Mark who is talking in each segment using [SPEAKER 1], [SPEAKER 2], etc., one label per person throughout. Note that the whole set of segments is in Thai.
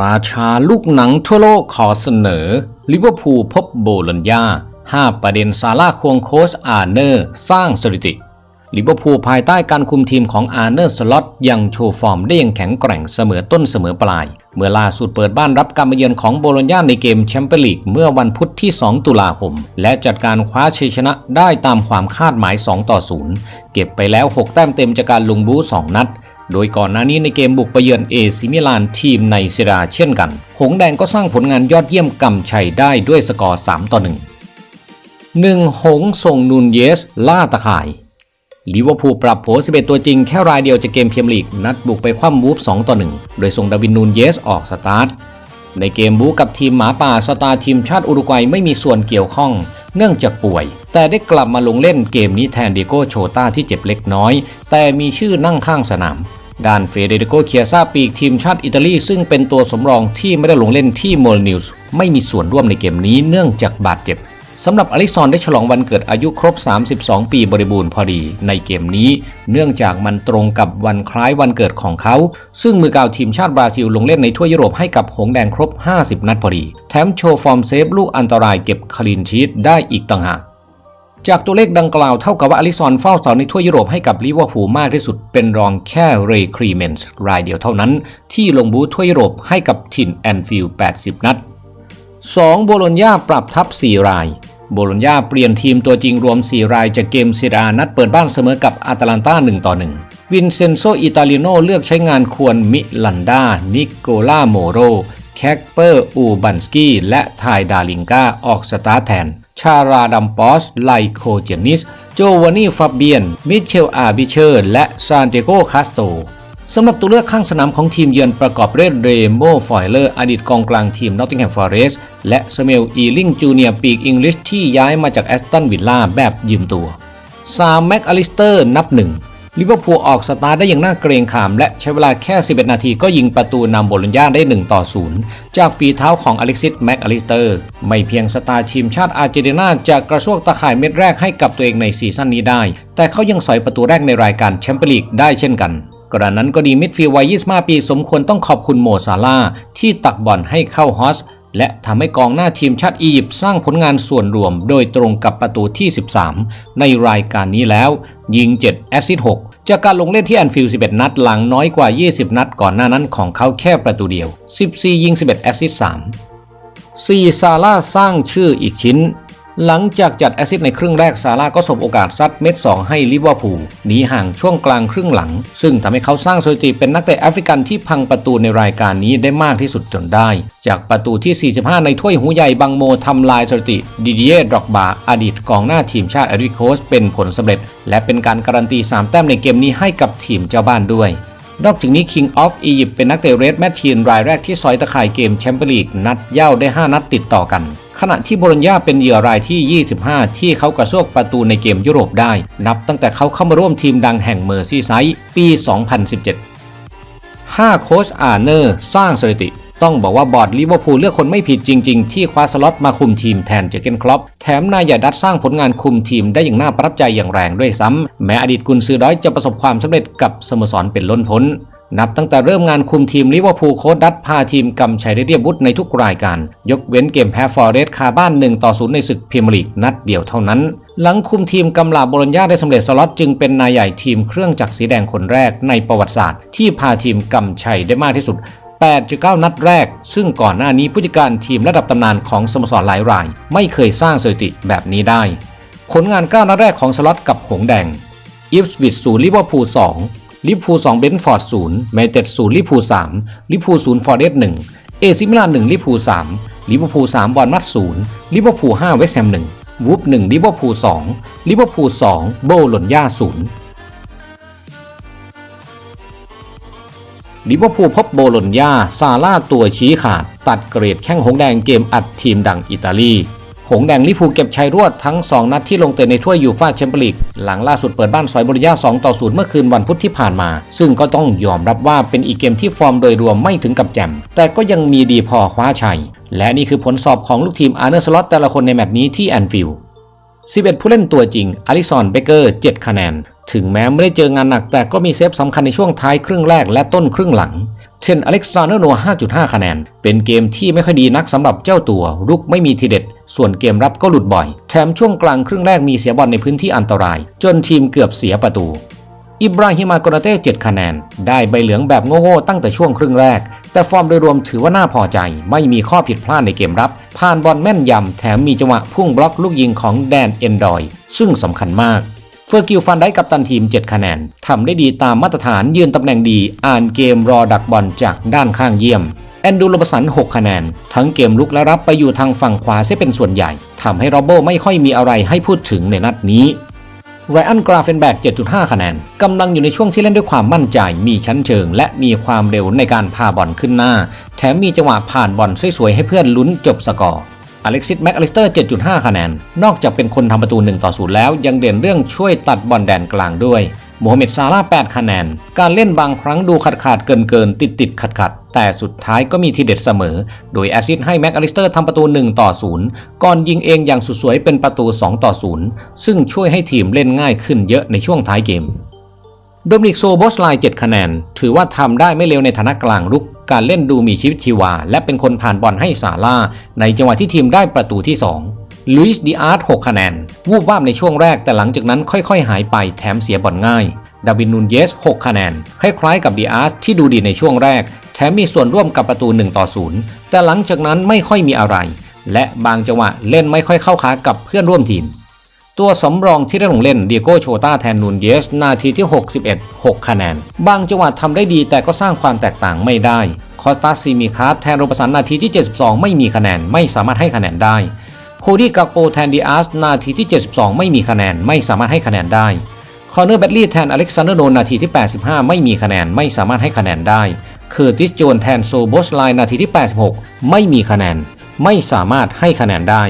[SPEAKER 1] ราชาลูกหนังทั่วโลกขอเสนอ ลิเวอร์พูลพบโบลญญา5 ประเด็นซาร่าควงโค้ชอาร์เนอร์ สร้างสถิติ ลิเวอร์พูลภายใต้การคุมทีมของอาร์เนอร์สล็อตยังโชว์ฟอร์มได้อย่างแข็งแกร่งเสมอต้นเสมอปลาย เมื่อล่าสุดเปิดบ้านรับการมาเยือนของโบโลญญาในเกมแชมเปี้ยนลีกเมื่อวันพุธที่ 2 ตุลาคม และจัดการคว้าชัยชนะได้ตามความคาดหมาย 2 ต่อ 0 เก็บไปแล้ว 6 แต้มเต็มจากการลงบู๊2นัด โดยก่อนหน้านี้ในเกมบุกไปเยือนเอซิมิลานทีมในเซราเช่นกัน หงแดงก็สร้างผลงานยอดเยี่ยมกำชัยได้ด้วยสกอร์ 3 ต่อ 1 1. หงส่งนูนเยส ล่าตะข่ายลิเวอร์พูลปรับโผ11 ตัวจริงแค่รายเดียวจากเกมเพียมลีก นัดบุกไปคว่ำวูฟ2ต่อ 1 โดยส่งดาวินนูนเยสออกสตาร์ท ในเกมบูกับทีมหมาป่าสตาร์ทีมชาติอุรุกวัยไม่มีส่วนเกี่ยวข้อง เนื่องจากป่วย แต่ได้กลับมาลงเล่นเกมนี้แทนเดโกโชต้าที่เจ็บเล็กน้อย แต่มีชื่อนั่งข้างสนามด้านเฟเดริโกเคียซาปีกทีมชาติอิตาลี ซึ่งเป็นตัวสำรองที่ไม่ได้ลงเล่นที่โมลนิวส์ไม่มีส่วนร่วมในเกมนี้เนื่องจากบาดเจ็บสำหรับอลิซอนได้ฉลองวันเกิดอายุครบ 32 ปีบริบูรณ์พอดีในเกมนี้ เนื่องจากมันตรงกับวันคล้ายวันเกิดของเขา ซึ่งมือกาวทีมชาติบราซิลลงเล่นในทั่วยุโรปให้กับหงแดงครบ 50 นัดพอดี แถมโชว์ฟอร์มเซฟลูกอันตรายเก็บคลีนชีตได้อีกต่างหาก จากตัวเลขดังกล่าวเท่ากับว่าอลิซอนเฝ้าเสาในทั่วยุโรปให้กับลิเวอร์พูลมากที่สุดเป็นรองแค่เรย์ครีเมนส์รายเดียวเท่านั้น ที่ลงบูทั่วยุโรปให้กับถิ่นแอนฟิลด์80 นัด 2. โบโลญญาปรับทัพ4ราย โบโลญญาเปลี่ยนทีมตัวจริงรวม 4 รายจากเกมซีรานัดเปิดบ้านเสมอกับอาตาลันตา1ต่อ1วินเซนโซอิตาลิโนเลือกใช้งานควรมิลันดานิโกลาโมโรแคกเปอร์อูบันสกี้และไทดาลิงกาออกสตาร์แทน ชาราดัมปอส ไลโคเจนิส โจวานีฟาเบียน มิเชลอาบิเชอร์ และซานเตโกคาสโตสำหรับตัวเลือกข้างสนามของทีมเยือนประกอบด้วยเรโมฟอยเลอร์ อดีตกองกลางทีมนอตติงแฮมฟอร์เรสต์และสเมลอีลิงจูเนียปีกอังกฤษที่ย้ายมาจากแอสตันวิลล่าแบบยืมตัวซามแม็กอลิสเตอร์นับหนึ่ง ลิเวอร์พูลออกสตาร์ทได้อย่างน่าเกรงขาม และใช้เวลาแค่ 11 นาทีก็ยิงประตูนำโบโลญญาได้ 1 ต่อ 0 จากฝีเท้าของอเล็กซิสแม็กอลิสเตอร์ ไม่เพียงสตาร์ทีมชาติอาร์เจนตินาจะกระซวกตะข่ายเม็ดแรกให้กับตัวเองในซีซั่นนี้ได้ แต่เขายังสอยประตูแรกในรายการแชมเปี้ยนลีกได้เช่นกันกระนั้นก็ดีมิดฟิลด์วัย 25 ปี สมควรต้องขอบคุณโมซาลาที่ตักบอลให้เข้าฮอส และทำให้กองหน้าทีมชาติอียิปต์สร้างผลงานส่วนรวมโดยตรงกับประตูที่ 13 ในรายการนี้แล้ว ยิง 7 แอสซิสต์6จากการลงเล่นที่แอนฟิลด์11 นัดหลังน้อยกว่า 20 นัดก่อนหน้านั้นของเขาแค่ประตูเดียว 14 ยิง 11 แอสซิสต์3 4 ซาร่าสร้างชื่ออีกชิ้น หลังจากจัดแอซิสต์ในครึ่งแรกซาร่าก็สบโอกาสซัดเม็ด 2 ให้ลิเวอร์พูลหนีห่างช่วงกลางครึ่งหลัง ซึ่งทำให้เขาสร้างสถิติเป็นนักเตะแอฟริกันที่พังประตูในรายการนี้ได้มากที่สุดจนได้ จากประตูที่ 45 ในถ้วยหูใหญ่บังโมทำลายสถิติดิเดียดอกบาอดีตกองหน้าทีมชาติแอริโคสเป็นผลสำเร็จ และเป็นการการันตี 3 แต้มในเกมนี้ให้กับทีมเจ้าบ้านด้วยนอกจากนี้ King of Egypt เป็นนักเตะเรดแมททีนรายแรกที่ซอยตะข่ายเกมแชมเปี้ยนลีกนัดเย่าได้ 5 นัดติดต่อกัน ขณะที่โบโลญญาเป็นเหยื่อรายที่ 25 ที่เขากระโชกประตูในเกมยุโรปได้ นับตั้งแต่เขาเข้ามาร่วมทีมดังแห่งเมอร์ซีไซด์ปี 2017 5 โค้ชอาร์เนอร์ สร้างสถิติ ต้องบอกว่าบอร์ดลิเวอร์พูลเลือกคนไม่ผิดจริง ๆ ที่คว้าสล็อตมาคุมทีมแทนเจเกนคลอปแถมนายาดัดสร้างผลงานคุมทีมได้อย่างน่าประทับใจอย่างแรงด้วยซ้ำแม้อดีตกุนซือด้อยจะประสบความสำเร็จกับสโมสรเป็นล้นพ้นนับตั้งแต่เริ่มงานคุมทีมลิเวอร์พูลโค้ชดัตพาทีมกำชัยได้เรียบวุฒในทุกรายการ ยกเว้นเกมแพ้ฟอร์เรสต์คาบ้าน 1 ต่อ 0 ในศึกพรีเมียร์ลีกนัดเดียวเท่านั้น หลังคุมทีมกำลาโบลญญาได้สำเร็จสล็อตจึงเป็นนายใหญ่ทีมเครื่องจักรสีแดงคนแรกในประวัติศาสตร์ ที่พาทีมกำชัยได้มากที่สุด 8.9 นัดแรก ซึ่งก่อนหน้านี้ผู้จัดการทีมระดับตำนานของสโมสรหลายราย ไม่เคยสร้างสถิติแบบนี้ได้ ผลงาน 9 นัดแรกของสล็อตกับหงแดงอิฟสวิตศูนย์ลิเวอร์พูล2ลิเวอร์พูล2เบนฟอร์ด0แมนเชสเตอร์ศูนย์ลิเวอร์พูล3ลิเวอร์พูล0ฟอร์เรสต์1เอซิมิลาน1ลิเวอร์พูล3ลิเวอร์พูล3บอลมัด0ลิเวอร์พูล5เวสต์แฮม1วูฟ1ลิเวอร์พูล2ลิเวอร์พูล2โบโลญญา0 ลิเวอร์พูลพบโบโลญญาซาร่าตัวชี้ขาด ตัดเกรดแข้งหงแดงเกมอัดทีมดังอิตาลี หงแดงลิพูเก็บชัยรวดทั้ง 2 นัดที่ลงเตะในถ้วยยูฟ่าแชมเปี้ยนลีก หลังล่าสุดเปิดบ้านสอยบโลญญา2ต่อ0เมื่อคืนวันพุธที่ผ่านมา ซึ่งก็ต้องยอมรับว่าเป็นอีกเกมที่ฟอร์มโดยรวมไม่ถึงกับแจ่มแต่ก็ยังมีดีพอคว้าชัย และนี่คือผลสอบของลูกทีมอาร์เนอร์สล็อตแต่ละคนในแมตช์นี้ที่แอนฟิลด์ 11 ผู้เล่นตัวจริงอลิซอนเบเกอร์7คะแนน ถึงแม้ไม่ได้เจองานหนักแต่ก็มีเซฟสำคัญในช่วงท้ายครึ่งแรกและต้นครึ่งหลัง เช่นอเล็กซานเดอร์โน5.5 คะแนน เป็นเกมที่ไม่ค่อยดีนักสำหรับเจ้าตัวลุกไม่มีทีเด็ด ส่วนเกมรับก็หลุดบ่อย แถมช่วงกลางครึ่งแรกมีเสียบอลในพื้นที่อันตราย จนทีมเกือบเสียประตู อิบราฮิมากนาเต้7คะแนน ได้ใบเหลืองแบบโง่ๆตั้งแต่ช่วงครึ่งแรก แต่ฟอร์มโดยรวมถือว่าน่าพอใจ ไม่มีข้อผิดพลาดในเกมรับ ผ่านบอลแม่นยำ แถมมีจังหวะพุ่งบล็อกลูกยิงของแดนเอนดอย ซึ่งสำคัญมากเฟอร์กิลฟันได้กับตันทีม 7 คะแนน ทำได้ดีตามมาตรฐานยืนตำแหน่งดี อ่านเกมรอดักบอลจากด้านข้างเยี่ยม แอนดูโรบสัน 6 คะแนน ทั้งเกมลุกและรับไปอยู่ทางฝั่งขวาเสียเป็นส่วนใหญ่ทำให้โรโบไม่ค่อยมีอะไรให้พูดถึงในนัดนี้ ไรอันกราเฟนแบก 7.5 คะแนน กำลังอยู่ในช่วงที่เล่นด้วยความมั่นใจ มีชั้นเชิง และมีความเร็วในการพาบอลขึ้นหน้า แถมมีจังหวะผ่านบอลสวยๆ ให้เพื่อนลุ้นจบสกอร์ อเล็กซิสแม็กอลิสเตอร์ 7.5 คะแนน นอกจากเป็นคนทำประตู 1 ต่อ 0 แล้ว ยังเด่นเรื่องช่วยตัดบอลแดนกลางด้วย โมฮัมเหม็ดซาร่าห์8คะแนน การเล่นบางครั้งดูขาดขาดเกินเกินติดติดขัดขัดแต่สุดท้ายก็มีทีเด็ดเสมอ โดยแอซิดให้แม็กอลิสเตอร์ทำประตู 1 ต่อ 0 ก่อนยิงเองอย่างสุดสวยเป็นประตู 2 ต่อ 0 ซึ่งช่วยให้ทีมเล่นง่ายขึ้นเยอะในช่วงท้ายเกมโดมินิกโซโบสไลน์7คะแนน ถือว่าทำได้ไม่เลวในฐานะกลางรุก การเล่นดูมีชีวิตชีวา และเป็นคนผ่านบอลให้ซาร่าในจังหวะที่ทีมได้ประตูที่ 2 ลุยส์ดิอาร์ต6คะแนนวูบวาบในช่วงแรกแต่หลังจากนั้นค่อยๆ หายไปแถมเสียบอลง่ายดาวินนูนเยส 6 คะแนน คล้ายๆ กับดิอาร์ตที่ดูดีในช่วงแรก แถมมีส่วนร่วมกับประตู 1 ต่อ 0 แต่หลังจากนั้นไม่ค่อยมีอะไร และบางจังหวะเล่นไม่ค่อยเข้าขากับเพื่อนร่วมทีม ตัวสำรองที่ได้ลงเล่นเดียโกโชตาแทนนูนเยส นาทีที่ 61 6 คะแนน บางจังหวะทำได้ดีแต่ก็สร้างความแตกต่างไม่ได้ คอสตาซีมีคาร์แทนโรบสันนาทีที่ 72 ไม่มีคะแนน ไม่สามารถให้คะแนนได้ คดี้กาโปแทนดีอาร์สนาทีที่ 72 ไม่มีคะแนนไม่สามารถให้คะแนนได้ คอนเนอร์แบดลีย์แทนอเล็กซานเดอร์โนนนาทีที่ 85 ไม่มีคะแนนไม่สามารถให้คะแนนได้เคอติสโจนแทนโซโบสไลน์นาทีที่ 86 ไม่มีคะแนน ไม่สามารถให้คะแนนได้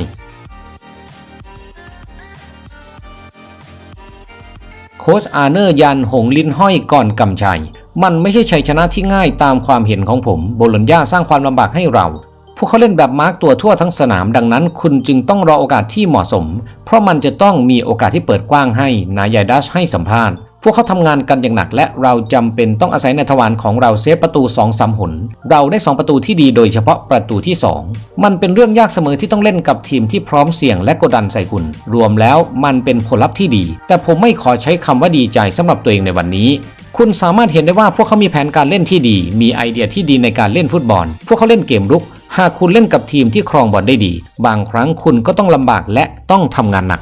[SPEAKER 1] โค้ชอาร์เนอร์ยันหงลินห้อยก่อนกำชัย มันไม่ใช่ชัยชนะที่ง่ายตามความเห็นของผม โบโลญญาสร้างความลำบากให้เรา พวกเขาเล่นแบบมาร์กตัวทั่วทั้งสนามดังนั้น คุณจึงต้องรอโอกาสที่เหมาะสม เพราะมันจะต้องมีโอกาสที่เปิดกว้างให้นายดัชให้สัมภาษณ์พวกเขาทำงานกันอย่างหนักและเราจำเป็นต้องอาศัยในทวารของเราเซฟประตู2องสามหน เราได้ 2 ประตูที่ดีโดยเฉพาะประตูที่ 2 มันเป็นเรื่องยากเสมอที่ต้องเล่นกับทีมที่พร้อมเสี่ยงและกดดันใส่คุณ รวมแล้วมันเป็นผลลัพธ์ที่ดี แต่ผมไม่ขอใช้คำว่าดีใจสำหรับตัวเองในวันนี้ คุณสามารถเห็นได้ว่าพวกเขามีแผนการเล่นที่ดี มีไอเดียที่ดีในการเล่นฟุตบอล พวกเขาเล่นเกมรุก หากคุณเล่นกับทีมที่ครองบอลได้ดี บางครั้งคุณก็ต้องลำบากและต้องทำงานหนัก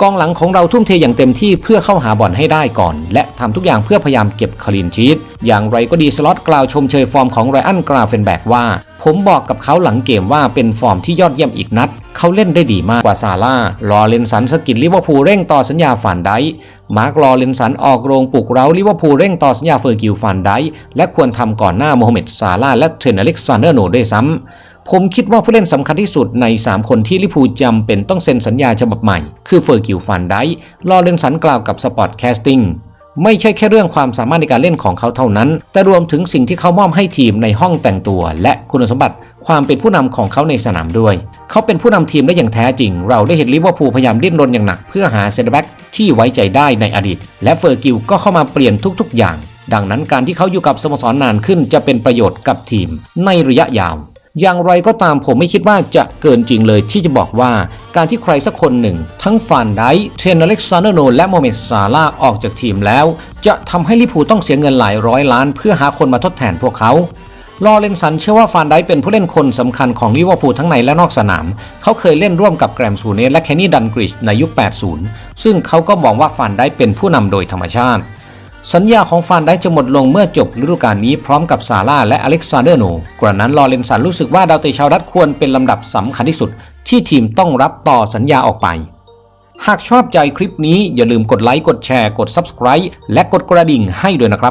[SPEAKER 1] กองหลังของเราทุ่มเทอย่างเต็มที่เพื่อเข้าหาบอลให้ได้ก่อน และทำทุกอย่างเพื่อพยายามเก็บคลีนชีตอย่างไรก็ดีสล็อตกล่าวชมเชยฟอร์มของไรอันกราเฟนแบกว่า ผมบอกกับเขาหลังเกมว่าเป็นฟอร์มที่ยอดเยี่ยมอีกนัด เขาเล่นได้ดีมากกว่าซาร่ารอเลนสันสกิดลิเวอร์พูลเร่งต่อสัญญาฟานไดค์มาร์กรอเลนสันออกโรงปลุกเร้าลิเวอร์พูลเร่งต่อสัญญาเฟอร์กิลฟานไดค์และควรทำก่อนหน้าโมฮัมเหม็ดซาร่าและเทรนอเล็กซานเดอร์โนด้วยซ้ำ ผมคิดว่าผู้เล่นสำคัญที่สุดใน 3 คนที่ลิพูจำเป็นต้องเซ็นสัญญาฉบับใหม่ คือเฟอร์กิลฟันไดค์ลอเรนสันกล่าวกับสปอร์ตแคสติ้งไม่ใช่แค่เรื่องความสามารถในการเล่นของเขาเท่านั้น แต่รวมถึงสิ่งที่เขามอบให้ทีมในห้องแต่งตัว และคุณสมบัติความเป็นผู้นำของเขาในสนามด้วย เขาเป็นผู้นำทีมได้อย่างแท้จริง เราได้เห็นลิเวอร์พูลพยายามดิ้นรนอย่างหนักเพื่อหาเซนเตอร์แบ็กที่ไว้ใจได้ในอดีต และเฟอร์กิลก็เข้ามาเปลี่ยนทุก ๆ อย่าง ดังนั้นการที่เขาอยู่กับสโมสรนานขึ้นจะเป็นประโยชน์กับทีมในระยะยาว อย่างไรก็ตามผมไม่คิดว่าจะเกินจริงเลยที่จะบอกว่าการที่ใครสักคนหนึ่ง ทั้งฟานไดเทรนอเล็กซานเดอร์โนและโมเมดซาลาออกจากทีมแล้ว จะทำให้ลิพูต้องเสียเงินหลายร้อยล้าน เพื่อหาคนมาทดแทนพวกเขาลอเรนสันเชื่อว่าฟานไดเป็นผู้เล่นคนสำคัญของลิเวอร์พูลทั้งในและนอกสนาม เขาเคยเล่นร่วมกับแกรมซูเนสและแคนนี่ดันกริชในยุค 80 ซึ่งเขาก็บอกว่าฟานไดเป็นผู้นำโดยธรรมชาติ สัญญาของฟานได้จะหมดลงเมื่อจบฤดูกาลนี้พร้อมกับซาร่าและอเล็กซานเดอร์โนกระนั้นลอเรนสันรู้สึกว่าดาวเตะชาวรัฐควรเป็นลำดับสำคัญที่สุด ที่ทีมต้องรับต่อสัญญาออกไป หากชอบใจคลิปนี้อย่าลืมกดไลค์กดแชร์กด Subscribe และกดกระดิ่งให้ด้วยนะครับ